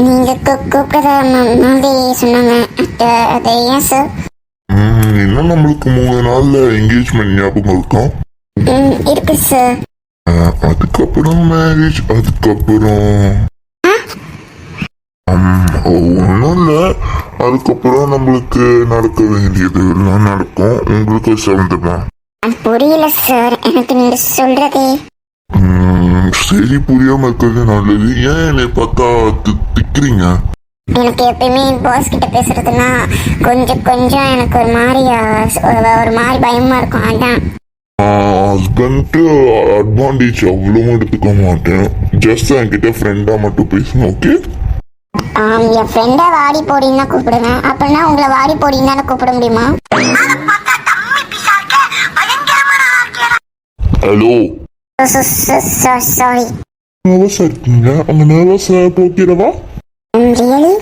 கூ- கூப்பிடுறத ம- மாதிரி சொன்னாங்க. அது ஏன் சார் இன்னும் நம்மளுக்கு மூணு நாள்ல என்கேஜ்மெண்ட் ஞாபகம் இருக்கும் ம் இருக்கு சார் அதுக்கப்புறம் மேரேஜ் அதுக்கப்புறம் ஒன்றும் இல்லை. அதுக்கப்புறம் நம்மளுக்கு நடக்க வேண்டியது எல்லாம் நடக்கும். உங்களுக்கு அது புரியல சார் எனக்கு நீங்க சொல்றதே சரி புரியாம இருக்கிறது நல்லது. ஏன் என்னை பார்த்தா திக்கிறீங்க எனக்கு எப்பயுமே பாஸ் கிட்ட பேசுறதுன்னா கொஞ்சம் கொஞ்சம் எனக்கு ஒரு மாதிரி ஒரு ஒரு மாதிரி பயமா இருக்கும். அதான். ஹஸ்பண்ட்டு அட்வான்டேஜ் அவ்வளவும் எடுத்துக்க மாட்டேன். ஜஸ்ட் என்கிட்ட ஃப்ரெண்டா மட்டும் பேசணும் ஓகே ஆம், என் ஃப்ரெண்டை வாடி போடின்னு தான் கூப்பிடுவேன் அப்படின்னா உங்களை வாடி போடின்னு தானே கூப்பிட முடியுமா? ஹலோ சாரி நர்வஸா இருக்கீங்க அந்த நர்வஸை போக்கிறவா ரியலி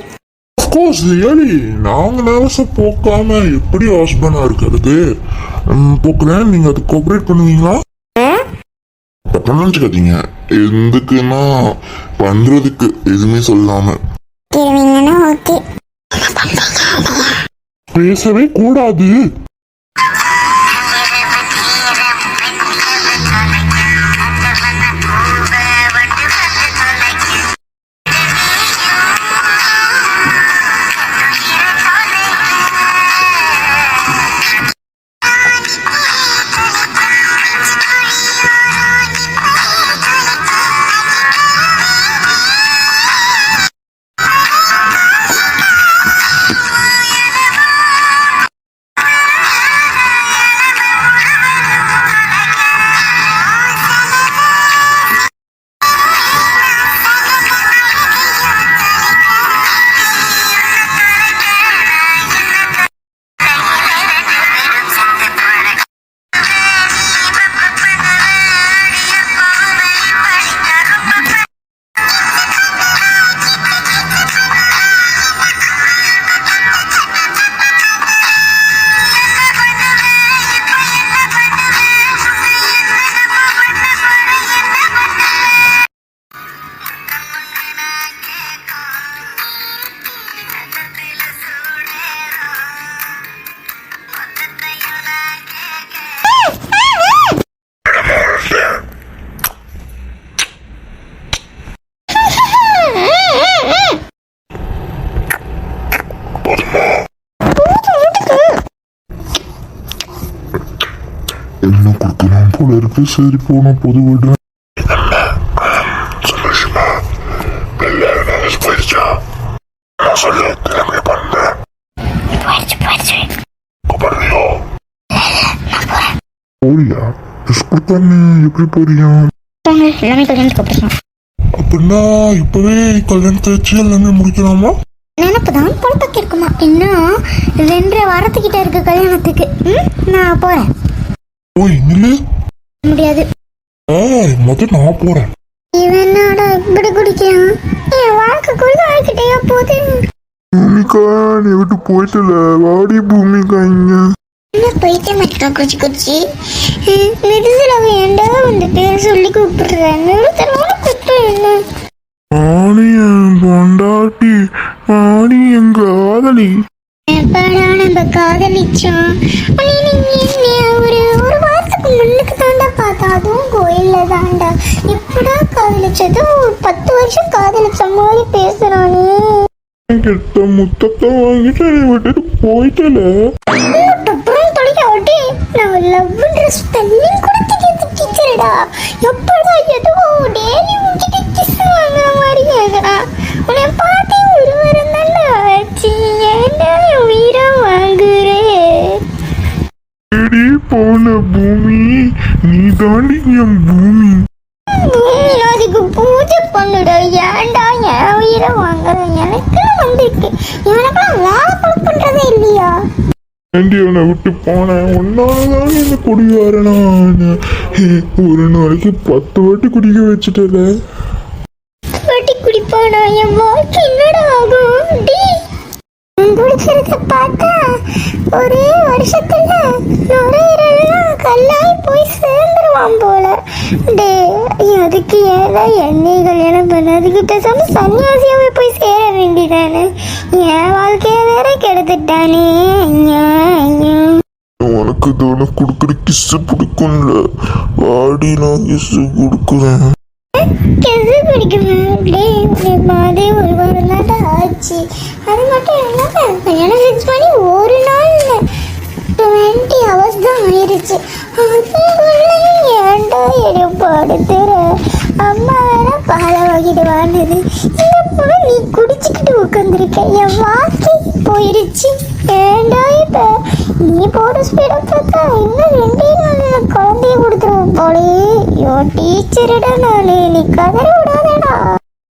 அஃப்கோர்ஸ் ரியலி நாங்க நர்வஸை போக்காம எப்படி ஹஸ்பண்டா இருக்கிறது போக்குறேன். நீங்க அது கோஆப்ரேட் பண்ணுவீங்களா? தப்பா நினச்சிக்காதீங்க. எதுக்குன்னா பண்றதுக்கு எதுவுமே சொல்லாம. பேசவே கூடாது. என்ன கொடுக்கலாம் போல இருக்கு? சரி போனா பொது விடு. சந்தோஷமா? போயிடுச்சா? நான் சொல்ல திறமை பண்ணேன் கூப்பிடுறியோ? போறியா? ட்ரெஸ் கொடுத்தான்னு எப்படி போறியா? எல்லாமே கல்யாணத்துக்கு அப்படின்னா இப்பவே கல்யாணத்தை வச்சு எல்லாமே முடிக்கலாமா? நினப்பு தான் பொழப்பக்கு இருக்குமா இன்னும் ரெண்டரை வாரத்துக்கிட்ட இருக்கு கல்யாணத்துக்கு. நான் போறேன். ஓய் நில்லு. முடியாது. ஏய் முத நான் போறேன். இவன் என்னடா இப்படி குடிக்கிறான்? என் வாழ்க்கைக்குள்ள ஆகிக்கிட்டே போகுது. பூமிகா நீ விட்டு போயிட்டல. வாடி பூமிகா இங்க. என்ன போயிட்டே மாட்டா குச்சி குச்சி? நிறுத்தல வேண்டா வந்துட்டு சொல்லி கூப்பிடுறேன் நிறுத்தனால குத்தம் என்ன? ஆணி என் பொண்டாட்டி ஆணி எங்க ஆதலி எப்படா நம்ம காதலிச்சோம். ஒரு ஒரு முன்னுக்கு தாண்டா பார்த்தா அதுவும் கோயில்ல தாண்டா. எப்படா காதலிச்சது? ஒரு பத்து வருஷம் காதலிச்ச மாதிரி பேசுறானே. கிட்ட முத்தத்தை வாங்கிட்டு நீ விட்டுட்டு போயிட்டல. அப்புறம் தொலைக்க விட்டு நான் லவ்ன்ற ஸ்பெல்லிங் கூட தெரியாது டீச்சர்டா. எப்படா எதுவும் டெய்லி உங்ககிட்ட கிஸ் வாங்குற மாதிரி கேக்குறான் உன்னை பார்த்தே ஒரு வாரம் தானே ஆச்சு. ஏன்டா உயிரா வாங்குறே தேடி போன பூமி நீ தாண்டி என் பூமி. பூமி அதுக்கு பூஜை பண்ணுடா. ஏன்டா என் உயிரை வாங்குற? எனக்கு வந்திருக்கு எனக்கெல்லாம் வேலை கூட பண்றதே இல்லையா? அவனை விட்டு போனேன்? ஒன்னாலதான் என்ன குடியார நான் ஒரு நாளைக்கு பத்து வாட்டி குடிக்க வச்சுட்டல வட்டி குடிப்பானா? என் வாழ்க்கை என்னடா? ஏதோ என்னை கல்யாணம் பண்ண அதுக்கிட்ட சொன்ன சன்னியாசியாவே போய் சேர வேண்டியதானே? என் வாழ்க்கைய வேற கெடுத்துட்டானே? உனக்கு தோணு கொடுக்குற கிஸ்ஸு பிடிக்கும்ல. வாடி நான் கிஸ்ஸு கொடுக்குறேன். டேய் உன்னை மாதிரி ஒரு வாரம் தான் ஆச்சு. அது மட்டும் இல்லாம கல்யாணம் ஃபிக்ஸ் பண்ணி ஒரு நாள் டுவெண்ட்டி ஹவர்ஸ் தான் அதுக்குள்ளேயும் ஏன்டா என்னை படுத்துற? அம்மா வேற பாலை வாங்கிட்டு இந்த பொண்ணு நீ குடிச்சுக்கிட்டு உட்காந்துருக்க என் வாக்கி போயிடுச்சு. ஏன்டா இப்ப? நீ போட ஸ்பீடை பார்த்தா இன்னும் ரெண்டே நாள்ல குழந்தைய கொடுத்துருவோம் போலே. யோ டீச்சருடா நாளே. நீ கதற விடாதடா.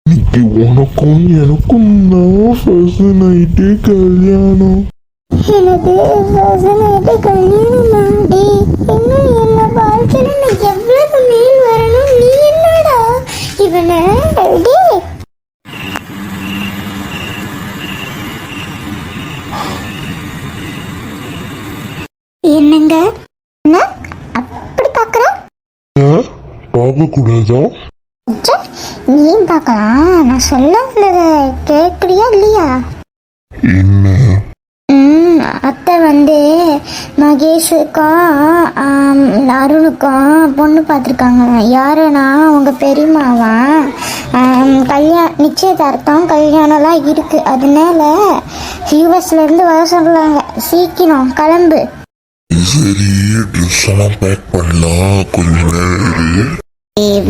இன்னைக்கு உனக்கும் எனக்கும் தான் ஃபர்ஸ்ட் நைட்டே கல்யாணம். எனது வசனாயிட்டு கல்யாணம் ஆடி இன்னும் என்ன வாழ்க்கையில நான் எவ்வளவு மேல் வரணும்? நீ இவனை என்னங்க? என்ன? அப்படி பார்க்குற? ஏன் பார்க்கக்கூடாதா? நீ பார்க்கலாம். நான் சொல்ல கேட்குறியா இல்லையா? என்ன? வந்து மகேஷுக்கும் அருணுக்கும் பொண்ணு பார்த்துருக்காங்க. யாருன்னா உங்க பெரியம்மாவா? ஆம், கல்யாண நிச்சயதார்த்தம் கல்யாணம்லாம் இருக்கு. அதனால யூஎஸ்ல இருந்து வர சொல்றாங்க சீக்கிரம் கிளம்பு. சரி ட்ரெஸ் எல்லாம் பேக் பண்ணலாம் கொஞ்ச நேரம்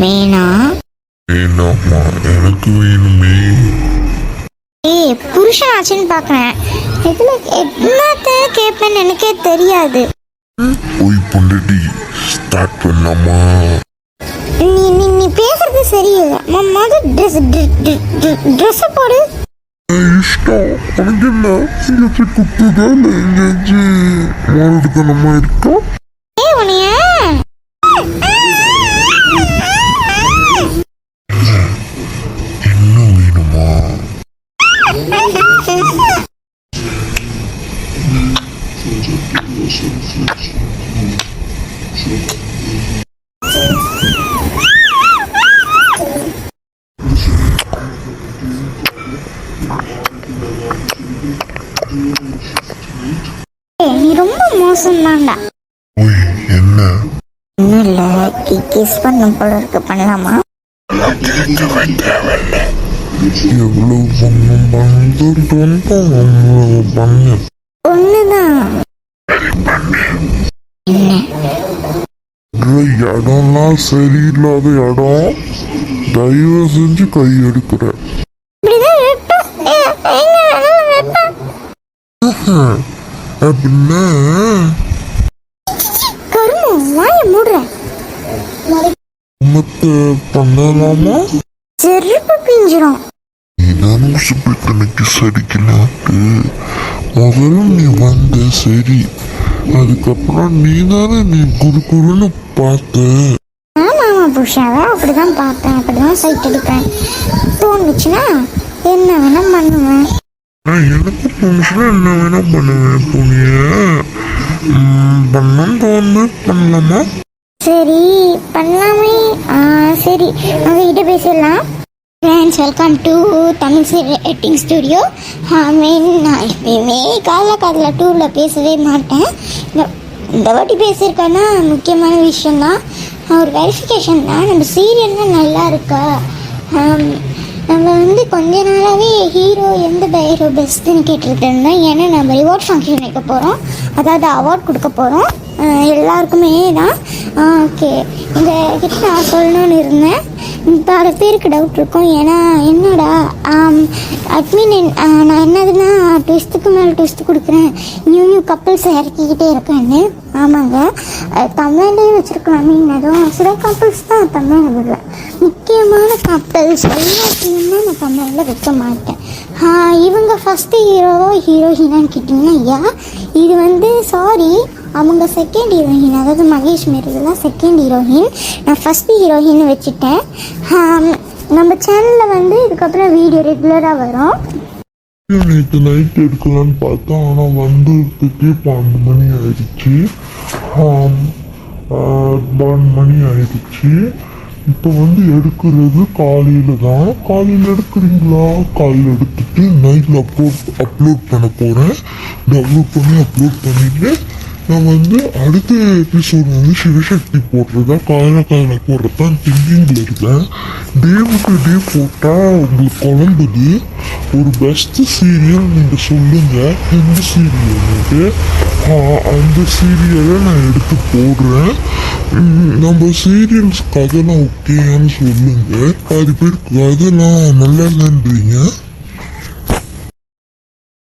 வேணாம் வேணாம்மா எனக்கு வேணுமே. ஏய் புருஷன் ஆச்சுன்னு பார்க்குறேன். இதில் என்னத்த கேட்பேன்னு எனக்கே தெரியாது. போய் பொண்டடி ஸ்டார்ட் பண்ணலாமா? நீ நீ நீ பேசுறது சரியில்லை. மொதல் ட்ரெஸ் ட்ரெஸ் போடு. இஷ்டம் உனக்கு என்ன? எங்கேயாச்சும் குத்துதா இல்லை எங்கேயாச்சும் மாறதுக்கணுமா இருக்கா? ஏ உனிய கிஸ் பண்ணும் போல இருக்கு. பண்ணலாமா? எவ்வளவு பண்ணம்? பண்ண. ஒண்ணுதான். இடம்லாம் சரியில்லாத இடம். தயவு செஞ்சு கை எடுக்கிற அப்படின்னா உமத்தை பண்ணலாமா செருப்பு பிஞ்சிரும். நீதானும் சுப்பி கணக்கு சரிக்கலாட்டு முதல்ல நீ வந்த சரி. அதுக்கப்புறம் நீ தானே நீ குறு குறுன்னு பார்த்த. ஆமா ஆமா புருஷாவை அப்படிதான் பார்ப்பேன் அப்படிதான் சைட் எடுப்பேன் தோணுச்சுன்னா என்ன வேணா பண்ணுவேன். நான் எனக்கு தோணுச்சுன்னா என்ன வேணா பண்ணுவேன் புனிய பண்ணன்னு தோணு பண்ணலாமா? சரி பண்ணலாமே. ஆ, சரி. உங்ககிட்ட பேசிடலாம். Friends welcome to Tamil எட்டிங் studio மீன் நான் எப்பயுமே காதில் காதில் டூரில் பேசவே மாட்டேன். இந்த- வாட்டி பேசியிருக்கேன்னா முக்கியமான விஷயந்தான் ஒரு வெரிஃபிகேஷன் தான். நம்ம சீரியல்லாம் நல்லா இருக்கா? நம்ம வந்து கொஞ்ச நாளாகவே ஹீரோ எந்த ஹீரோ பெஸ்ட்டுன்னு கேட்டுட்டு ஏன்னா நம்ம ரிவார்ட் ஃபங்க்ஷன் வைக்க போகிறோம் அதாவது அவார்ட் கொடுக்க போகிறோம் எல்லாருக்குமே தான். ஓகே இந்த கிட்ட நான் சொல்லணும்னு இருந்தேன். பல பேருக்கு டவுட் இருக்கும். ஏன்னா என்னடா அட்மின் நான் என்னதுன்னா ட்விஸ்ட்டுக்கு மேலே ட்விஸ்ட் கொடுக்குறேன். நியூ நியூ கப்புள்ஸை இறக்கிக்கிட்டே இருக்கேன்னு. ஆமாங்க. தமிழ்லேயும் வச்சுருக்கோம். மீன் அதுவும் சில கப்புள்ஸ் தான் தமிழில் விடல முக்கியமான கப்பல்ஸ் எல்லாத்தையுமே நான் தமிழில் வைக்க மாட்டேன். இவங்க ஃபஸ்ட்டு ஹீரோவோ ஹீரோயினான்னு கேட்டிங்கன்னா ஐயா இது வந்து சாரி அவங்க செகண்ட் ஹீரோயின் அதாவது மகேஷ் மிருதுலாம் செகண்ட் ஹீரோயின் நான் ஃபஸ்ட்டு ஹீரோயின் வச்சுட்டேன். நம்ம சேனலில் வந்து இதுக்கப்புறம் வீடியோ ரெகுலராக வரும். நேற்று நைட் எடுக்கலான்னு பார்த்தா ஆனால் வந்ததுக்கே பன்னெண்டு மணி ஆயிடுச்சு. பன்னெண்டு மணி ஆயிடுச்சு. இப்போ வந்து எடுக்கிறது காலையில் தான். காலையில் எடுக்கிறீங்களா? காலையில் எடுத்துட்டு நைட்டில் அப்லோட் அப்லோட் பண்ண போகிறேன் டவுன்லோட் பண்ணி அப்லோட் பண்ணிவிட்டு நான் வந்து அடுத்த எபிசோட் வந்து சிவசக்தி போடுறதா காதல காலையில போடுறதா திங்கிங்கில் இருக்கேன் டேவுக்கு டே போட்டால் உங்களுக்கு குழம்புது. ஒரு பெஸ்ட் சீரியல் நீங்கள் சொல்லுங்கள் எந்த சீரியல்னுட்டு அந்த சீரியலை நான் எடுத்து போடுறேன். நம்ம சீரியல்ஸ் கதைலாம் ஓகேன்னு சொல்லுங்கள் பாதி பேர் கதைலாம் நல்லா இல்லைன்றீங்க